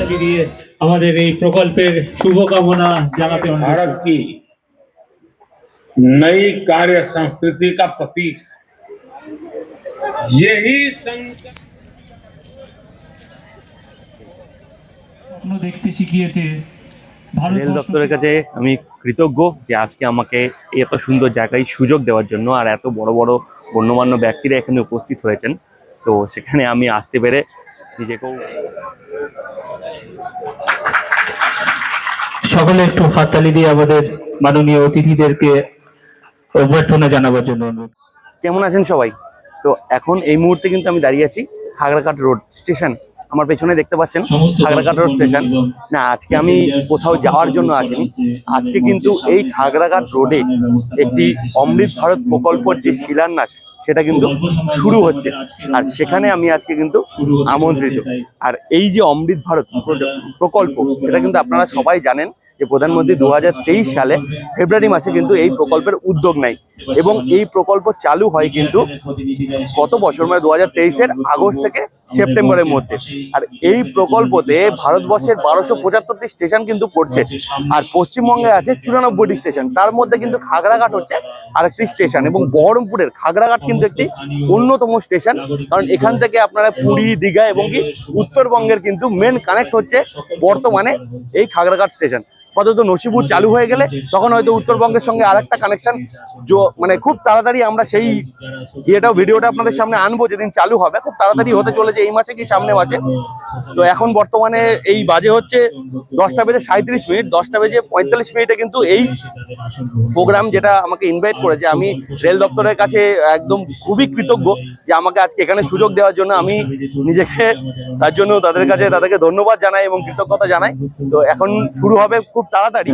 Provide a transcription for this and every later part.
হাততালি দিয়ে আমাদের এই প্রকল্পের শুভকামনা জানাতে অনুরোধ भारत की नई कार्य संस्कृति का प्रतीक है यही संकल्प স্বপ্ন দেখতে শিখিয়েছে রেল ভারতবর্ষ দপ্তরের কাছে আমি কৃতজ্ঞ যে আজকে আমাকে এই এত সুন্দর জায়গায় সুযোগ দেওয়ার জন্য আর এত বড় বড় গণ্যমান্য ব্যক্তিরা এখানে উপস্থিত হয়েছেন তো সেখানে আমি আসতে পেরে নিজেকেও সকলে একটু হাততালি দিয়ে আমাদের মাননীয় অতিথিদেরকে অভ্যর্থনা জানাবার জন্য অনুরোধ। কেমন আছেন সবাই? তো এখন এই মুহূর্তে কিন্তু আমি দাঁড়িয়ে আছি খাগড়াঘাট রোড স্টেশন। আমার পেছনে দেখতে পাচ্ছেন খাগড়াঘাট রোড স্টেশন। না আজকে আমি কোথাও যাওয়ার জন্য আসিনি। আজকে কিন্তু এই খাগড়াঘাট রোডে একটি অমৃত ভারত প্রকল্পর যে শিলান্যাস সেটা কিন্তু শুরু হচ্ছে। আর সেখানে আমি আজকে কিন্তু আমন্ত্রিত। আর এই যে অমৃত ভারত প্রকল্প সেটা কিন্তু আপনারা সবাই জানেন। যে প্রধানমন্ত্রী দুহাজার তেইশ সালে ফেব্রুয়ারি মাসে কিন্তু এই প্রকল্পের উদ্যোগ নেয় এবং এই প্রকল্প চালু হয় কিন্তু কত বছর মানে দু হাজার তেইশের আগস্ট থেকে সেপ্টেম্বরের মধ্যে। আর এই প্রকল্পতে ভারতবর্ষের বারোশো পঁচাত্তরটি স্টেশন কিন্তু পড়ছে। আর পশ্চিমবঙ্গে আছে চুরানব্বইটি স্টেশন। তার মধ্যে কিন্তু খাগড়াঘাট হচ্ছে আরেকটি স্টেশন এবং বহরমপুরের খাগড়াঘাট কিন্তু একটি অন্যতম স্টেশন। কারণ এখান থেকে আপনারা পুরী, দীঘা এবং কি উত্তরবঙ্গের কিন্তু মেন কানেক্ট হচ্ছে বর্তমানে এই খাগড়াঘাট স্টেশন। আপাতত নসিপুর চালু হয়ে গেলে তখন হয়তো উত্তরবঙ্গের সঙ্গে আরেকটা কানেকশন মানে খুব তাড়াতাড়ি আমরা সেই ইয়েটাও, ভিডিওটা আপনাদের সামনে আনব যেদিন চালু হবে। খুব তাড়াতাড়ি হতে চলেছে এই মাসে কি সামনে মাসে। তো এখন বর্তমানে এই বাজে হচ্ছে দশটা বেজে সাঁত্রিশ মিনিট, দশটা বেজে পঁয়তাল্লিশ মিনিটে কিন্তু এই প্রোগ্রাম যেটা আমাকে ইনভাইট করেছে আমি রেল দপ্তরের কাছে একদম খুবই কৃতজ্ঞ যে আমাকে আজকে এখানে সুযোগ দেওয়ার জন্য আমি নিজেকে তার জন্য তাদের কাছে তাদেরকে ধন্যবাদ জানাই এবং কৃতজ্ঞতা জানাই। তো এখন শুরু হবে খুব তাড়াতাড়ি।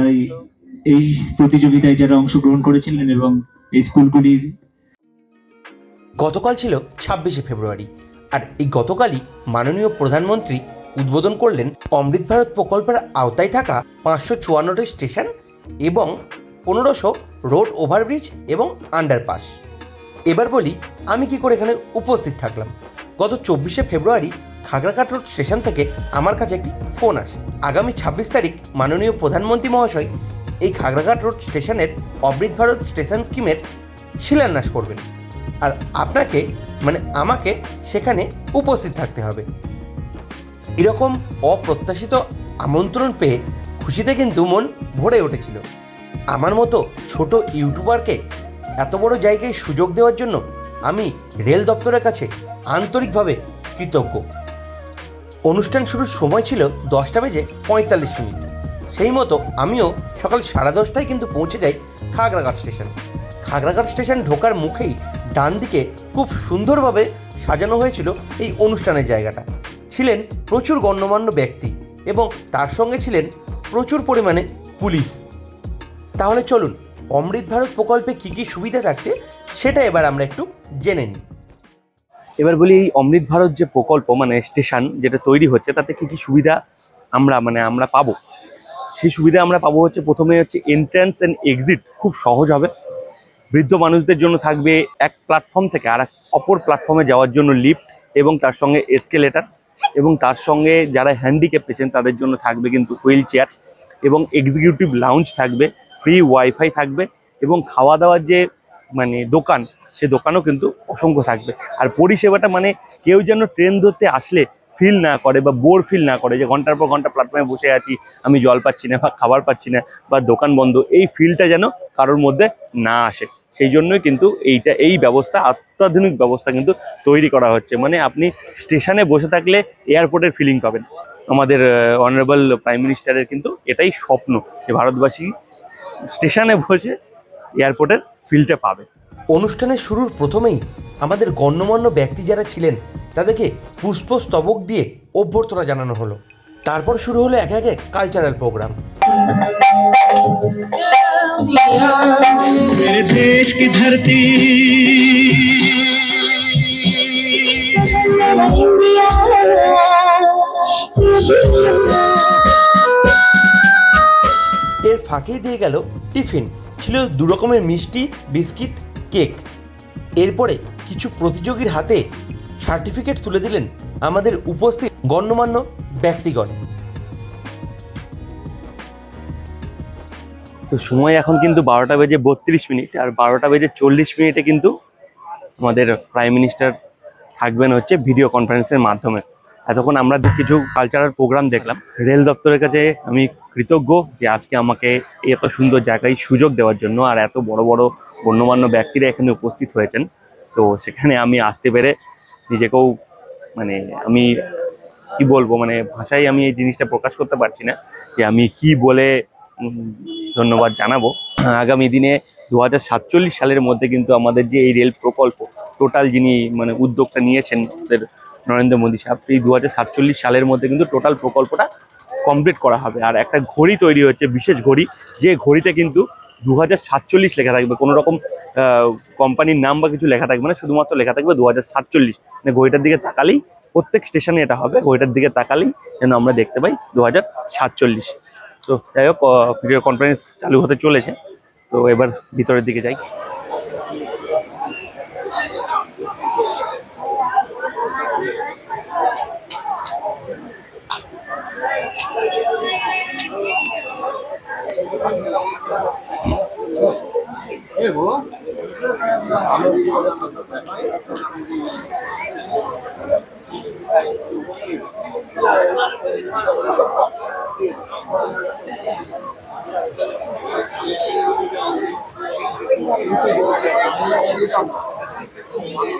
এই প্রতিযোগিতায় যারা অংশগ্রহণ করেছিলেন এবং এই স্কুলগুলির গতকাল ছিল ছাব্বিশে ফেব্রুয়ারি আর এই গতকালই মাননীয় প্রধানমন্ত্রী উদ্বোধন করলেন অমৃত ভারত প্রকল্পের আওতায় থাকা পাঁচশো চুয়ান্নটি স্টেশন এবং পনেরোশো রোড ওভারব্রিজ এবং আন্ডারপাস। এবার বলি, আমি কি করে এখানে উপস্থিত থাকলাম? গত চব্বিশে ফেব্রুয়ারি খাগড়াঘাট রোড স্টেশন থেকে আমার কাছে একটি ফোন আসে। আগামী ছাব্বিশ তারিখ মাননীয় প্রধানমন্ত্রী মহাশয় এই খাগড়াঘাট রোড স্টেশনের অমৃত ভারত স্টেশন স্কিমের শিলান্যাস করবেন। আর আপনাকে মানে আমাকে সেখানে উপস্থিত থাকতে হবে। এরকম অপ্রত্যাশিত আমন্ত্রণ পেয়ে খুশিতে কিন্তু মন ভরে উঠেছিল। আমার মতো ছোট ইউটিউবারকে এত বড় জায়গায় সুযোগ দেওয়ার জন্য আমি রেল দপ্তরের কাছে আন্তরিকভাবে কৃতজ্ঞ। অনুষ্ঠান শুরুর সময় ছিল দশটা বেজে পঁয়তাল্লিশ মিনিট। সেই মতো আমিও সকাল সাড়ে দশটায় কিন্তু পৌঁছে যাই খাগড়াঘাট স্টেশন। খাগড়াঘাট স্টেশন ঢোকার মুখেই ডান দিকে খুব সুন্দরভাবে সাজানো হয়েছিল এই অনুষ্ঠানের জায়গাটা। ছিলেন প্রচুর গণ্যমান্য ব্যক্তি এবং তার সঙ্গে ছিলেন প্রচুর পরিমাণে পুলিশ। তাহলে চলুন, অমৃত ভারত প্রকল্পে কী কী সুবিধা থাকছে সেটা এবার আমরা একটু জেনে নিই। এবার বলি, এই অমৃত ভারত যে প্রকল্প মানে স্টেশন যেটা তৈরি হচ্ছে, তাতে কি কি সুবিধা আমরা মানে আমরা পাবো? সেই সুবিধা আমরা পাবো হচ্ছে, প্রথমে হচ্ছে এন্ট্রান্স অ্যান্ড এক্সিট খুব সহজ হবে। বৃদ্ধ মানুষদের জন্য থাকবে এক প্ল্যাটফর্ম থেকে আর অপর প্ল্যাটফর্মে যাওয়ার জন্য লিফট এবং তার সঙ্গে এসকেলেটার এবং তার সঙ্গে যারা হ্যান্ডিক্যাপ পেছেন তাদের জন্য থাকবে কিন্তু হুইল চেয়ার এবং এক্সিকিউটিভ লাউঞ্জ থাকবে। ফ্রি ওয়াইফাই থাকবে এবং খাওয়া দাওয়ার যে মানে দোকান, সে দোকানও কিন্তু অসংখ্য থাকবে। আর পরিষেবাটা মানে কেউ যেন ট্রেন ধরতে আসলে ফিল না করে বা বোর ফিল না করে যে ঘণ্টার পর ঘণ্টা প্ল্যাটফর্মে বসে আছি, আমি জল পাচ্ছি না বা খাবার পাচ্ছি না বা দোকান বন্ধ, এই ফিলটা যেন কারোর মধ্যে না আসে। সেই জন্যই কিন্তু এইটা, এই ব্যবস্থা, অত্যাধুনিক ব্যবস্থা কিন্তু তৈরি করা হচ্ছে। মানে আপনি স্টেশনে বসে থাকলে এয়ারপোর্টের ফিলিং পাবেন। আমাদের অনারেবল প্রাইম মিনিস্টারের কিন্তু এটাই স্বপ্ন, যে ভারতবাসী স্টেশনে বসে এয়ারপোর্টের ফিল্ডটা পাবে অনুষ্ঠানের শুরুর প্রথমেই আমাদের গণ্যমান্য ব্যক্তি যারা ছিলেন তাদেরকে পুষ্পস্তবক দিয়ে অভ্যর্থনা জানানো হলো তারপর শুরু হলো একে একে কালচারাল প্রোগ্রাম দেশ কি ধরতি ফাঁকেই দিয়ে গেল টিফিন। ছিল দু রকমের মিষ্টি, বিস্কিট, কেক। এরপরে কিছু প্রতিযোগীর হাতে সার্টিফিকেট তুলে দিলেন আমাদের উপস্থিত গণ্যমান্য ব্যক্তিগণ। তো সময় এখন কিন্তু বারোটা বেজে বত্রিশ মিনিট আর বারোটা বেজে চল্লিশ মিনিটে কিন্তু আমাদের প্রাইম মিনিস্টার থাকবেন হচ্ছে ভিডিও কনফারেন্সের মাধ্যমে। এতক্ষণ আমরা কিছু কালচারাল প্রোগ্রাম দেখলাম। রেল দপ্তরের কাছে আমি কৃতজ্ঞ যে আজকে আমাকে এত সুন্দর জায়গায় সুযোগ দেওয়ার জন্য আর এত বড় বড় গণ্যমান্য ব্যক্তিরা এখানে উপস্থিত হয়েছেন। তো সেখানে আমি আসতে পেরে নিজেকেও মানে আমি কি বলব মানে ভাষায় আমি এই জিনিসটা প্রকাশ করতে পারছি না যে আমি কি বলে ধন্যবাদ জানাব। আগামী দিনে দু হাজার সাতচল্লিশ সালের মধ্যে কিন্তু আমাদের যে এই রেল প্রকল্প টোটাল যিনি মানে উদ্যোগটা নিয়েছেন নরেন্দ্র মোদী সাহেব। এই দু হাজার সাতচল্লিশ সালের মধ্যে কিন্তু টোটাল প্রকল্পটা কমপ্লিট করা হবে। আর একটা ঘড়ি তৈরি হচ্ছে, বিশেষ ঘড়ি। যে ঘড়িতে কিন্তু দু লেখা থাকবে। কোনো রকম কোম্পানির নাম বা কিছু লেখা থাকবে না। শুধুমাত্র লেখা থাকবে দু মানে ঘড়িটার দিকে তাকালেই প্রত্যেক স্টেশনে এটা হবে। ঘড়িটার দিকে তাকালেই যেন আমরা দেখতে পাই দু তো যাই হোক ভিডিও কনফারেন্স চালু হতে চলেছে। তো এবার ভিতরের দিকে যাই।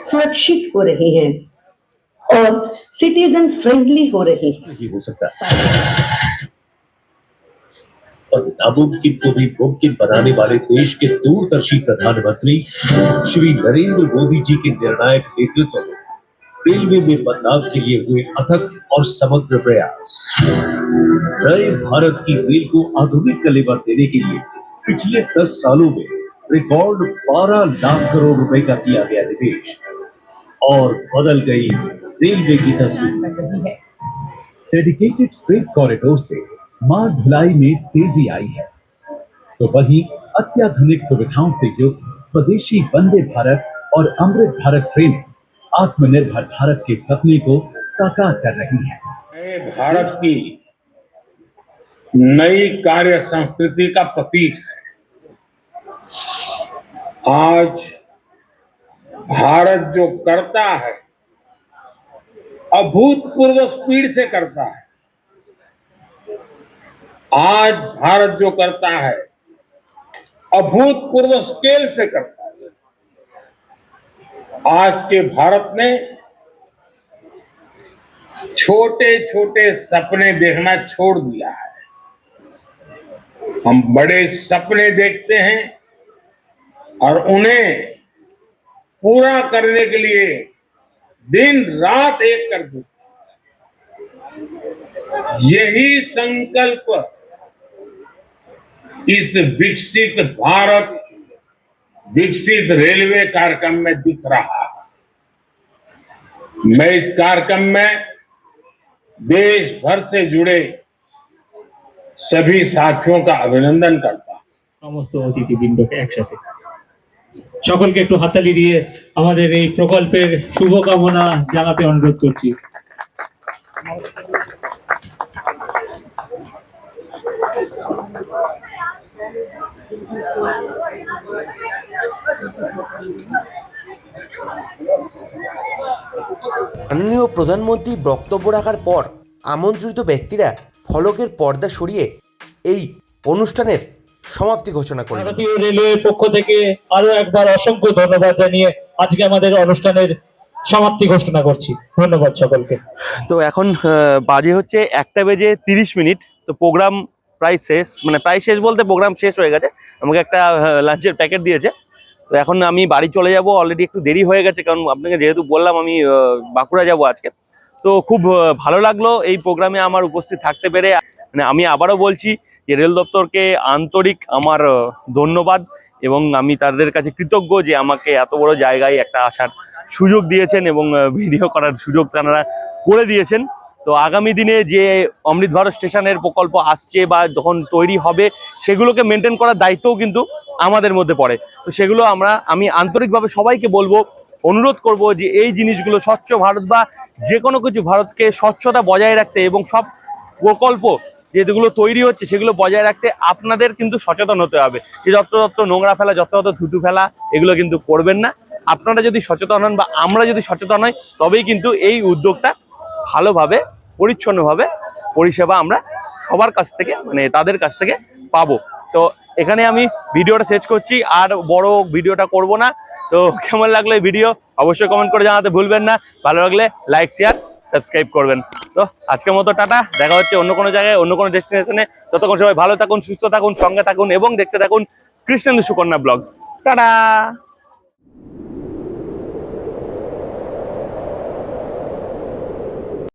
सुरक्षित हो रही है और सिटीजन फ्रेंडली हो रही है। हो सकता। और नामुमकिन को भी मुमकिन बनाने वाले देश के दूरदर्शी प्रधानमंत्री श्री नरेंद्र मोदी जी के निर्णायक नेतृत्व में रेलवे में बदलाव के लिए हुए अथक और समग्र प्रयास। नए भारत की रेल को आधुनिक कलेवर देने के लिए पिछले दस सालों में रिकॉर्ड 12 लाख करोड़ रुपए का किया गया निवेश और बदल गई रेलवे की तस्वीर। डेडिकेटेड फ्रेट कॉरिडोर से माल ढुलाई में तेज़ी आई है। तो वहीं अत्याधुनिक सुविधाओं से युक्त स्वदेशी वंदे भारत और अमृत भारत ट्रेन आत्मनिर्भर भारत के सपने को साकार कर रही है। भारत की नई कार्य संस्कृति का प्रतीक है। आज भारत जो करता है, अभूतपूर्व स्पीड से करता है आज भारत जो करता है, अभूतपूर्व स्केल से करता है। आज के भारत ने छोटे छोटे सपने देखना छोड़ दिया है। हम बड़े सपने देखते हैं और उन्हें पूरा करने के लिए दिन रात एक कर देते यही संकल्प इस विकसित भारत विकसित रेलवे कार्यक्रम में दिख रहा है मैं इस कार्यक्रम में देश भर से जुड़े सभी साथियों का अभिनंदन करता हूं সমস্ত অতিথিবৃন্দকে একসাথে সকলকে একটু হাততালি দিয়ে আমাদের এই প্রকল্পের শুভকামনা জানাতে অনুরোধ করছি মাননীয় প্রধানমন্ত্রী বক্তব্য রাখার পর আমন্ত্রিত ব্যক্তিরা ফলকের পর্দা সরিয়ে এই অনুষ্ঠানের সমাপ্তি ঘোষণা করেন ভারতীয় রেলওয়ের পক্ষ থেকে আরও একবার অসংখ্য ধন্যবাদ জানিয়ে আজকে আমাদের অনুষ্ঠানের সমাপ্তি ঘোষণা করছি। ধন্যবাদ সকলকে। তো এখন আহ, বাজে হচ্ছে একটা বেজে তিরিশ মিনিট। তো প্রোগ্রাম প্রায় শেষ মানে প্রায় শেষ বলতে প্রোগ্রাম শেষ হয়ে গেছে। আমাকে একটা লাঞ্চের প্যাকেট দিয়েছে। তো এখন আমি বাড়ি চলে যাব অলরেডি একটু দেরি হয়ে গেছে, কারণ আপনাকে যেহেতু বললাম আমি বাঁকুড়া যাব আজকে। তো খুব ভালো লাগল এই প্রোগ্রামে আমার উপস্থিত থাকতে পেরে। মানে আমি আবারও বলছি যে রেল দপ্তরকে আন্তরিক আমার ধন্যবাদ এবং আমি তাদের কাছে কৃতজ্ঞ যে আমাকে এত বড় জায়গায় একটা আসার সুযোগ দিয়েছেন এবং ভিডিও করার সুযোগ তারা করে দিয়েছেন। তো আগামী দিনে যে অমৃত ভারত স্টেশনের প্রকল্প আসছে বা যখন তৈরি হবে, সেগুলোকে মেনটেন করার দায়িত্বও কিন্তু আমাদের মধ্যে পড়ে। তো সেগুলো আমরা, আমি আন্তরিকভাবে সবাইকে বলব, অনুরোধ করব যে এই জিনিসগুলো স্বচ্ছ ভারত বা যে কোনো কিছু ভারতকে স্বচ্ছতা বজায় রাখতে এবং সব প্রকল্প যেগুলো তৈরি হচ্ছে, সেগুলো বজায় রাখতে আপনাদের কিন্তু সচেতন হতে হবে। যে যত্রতত্র নোংরা ফেলা যত্রতত্র থুতু ফেলা, এগুলো কিন্তু করবেন না। আপনারা যদি সচেতন হন বা আমরা যদি সচেতন হই, তবেই কিন্তু এই উদ্যোগটা ভালোভাবে পরিচ্ছন্নভাবে পরিষেবা আমরা সবার কাছ থেকে মানে তাদের কাছ থেকে পাবো। তো এখানে আমি ভিডিওটা শেষ করছি, আর বড় ভিডিওটা করব না। তো কেমন লাগল এই ভিডিও? অবশ্যই কমেন্ট করে জানাতে ভুলবেন না। ভালো লাগলে লাইক শেয়ার সাবস্ক্রাইব করবেন। তো আজকের মতো টাটা, দেখা হচ্ছে অন্য কোনো জায়গায়, অন্য কোনো ডেস্টিনেশনে ততক্ষণ সবাই ভালো থাকুন, সুস্থ থাকুন, সঙ্গে থাকুন, এবং দেখতে থাকুন কৃষ্ণেন্দু সুকন্যা ব্লগস টাটা!